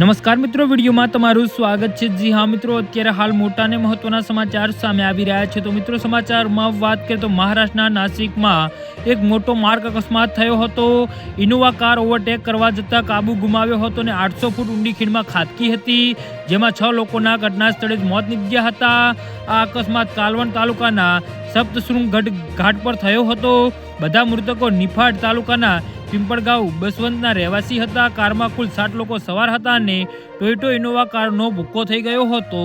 નમસ્કાર મિત્રો, વિડીયોમાં તમારું સ્વાગત છે. જી હા મિત્રો, અત્યારે હાલ મોટા અને મહત્વના સમાચાર સામે આવી રહ્યા છે. તો મિત્રો, સમાચારમાં વાત કરીએ તો મહારાષ્ટ્રના નાસિકમાં એક મોટો માર્ગ અકસ્માત થયો હતો. ઇનોવા કાર ઓવરટેક કરવા જતાં કાબુ ગુમાવ્યો હતો અને આઠસો ફૂટ ઊંડી ખીણમાં ખાબકી હતી, જેમાં છ લોકોના ઘટના સ્થળે જ મોત નીપજ્યા હતા. આ અકસ્માત કાલવણ તાલુકાના સપ્તશૃંગ ઘાટ પર થયો હતો. બધા મૃતકો નિફાડ તાલુકાના પિંપળગાંવ બસવંતના રહેવાસી હતા. કારમાં કુલ સાત લોકો સવાર હતા અને ટોયોટો ઇનોવા કારનો ભૂક્કો થઈ ગયો હતો.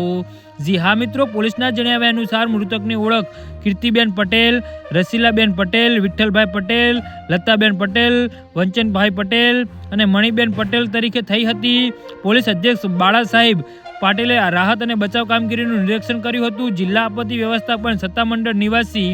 જી હા મિત્રો, પોલીસના જણાવ્યા અનુસાર મૃતકની ઓળખ કીર્તિબેન પટેલ, રસીલાબેન પટેલ, વિઠ્ઠલભાઈ પટેલ, લતાબેન પટેલ, વંચનભાઈ પટેલ અને મણિબેન પટેલ તરીકે થઈ હતી. પોલીસ અધ્યક્ષ બાળા સાહેબ પાટીલે રાહત અને બચાવ કામગીરીનું નિરીક્ષણ કર્યું હતું. જિલ્લા આપત્તિ વ્યવસ્થાપન સત્તામંડળ નિવાસી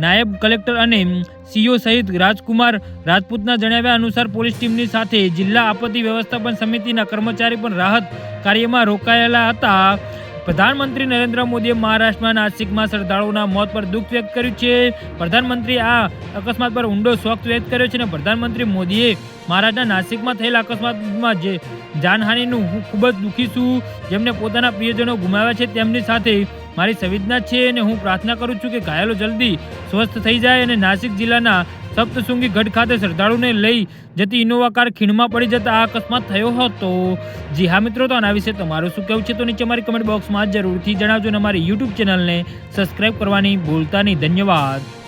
નાયબ કલેક્ટર અને સીઓ સહિત રાજકુમાર રાજપૂતના જણાવ્યા અનુસાર પોલીસ ટીમની સાથે જિલ્લા આપત્તિ વ્યવસ્થાપન સમિતિના કર્મચારી પણ રાહત કાર્યમાં રોકાયેલા હતા. પ્રધાનમંત્રી નરેન્દ્ર મોદીએ મહારાષ્ટ્રમાં નાસિકમાં શ્રદ્ધાળુઓના મોત પર દુઃખ વ્યક્ત કર્યું છે. પ્રધાનમંત્રી આ અકસ્માત પર ઊંડો શોક વ્યક્ત કર્યો છે અને પ્રધાનમંત્રી મોદીએ મહારાષ્ટ્રના નાસિકમાં થયેલા અકસ્માતમાં જે જાનહાનિનું હું ખૂબ જ દુઃખી છું. જેમને પોતાના પ્રિયજનો ગુમાવ્યા છે, તેમની સાથે મારી સંવેદના છે અને હું પ્રાર્થના કરું છું કે ઘાયલો જલ્દી સ્વસ્થ થઈ જાય અને નાસિક જિલ્લાના સપ્તશૃંગી ગઢ ખાતે શ્રદ્ધાળુને લઈ જતી ઇનોવા કાર ખીણમાં પડી જતા આ અકસ્માત થયો હતો. જી હા મિત્રો, તો આના વિશે તમારું શું કહેવું છે? તો નીચે મારી કમેન્ટ બોક્સમાં જરૂરથી જણાવજો અને અમારી યુટ્યુબ ચેનલને સબસ્ક્રાઇબ કરવાની ભૂલતા નહીં. ધન્યવાદ.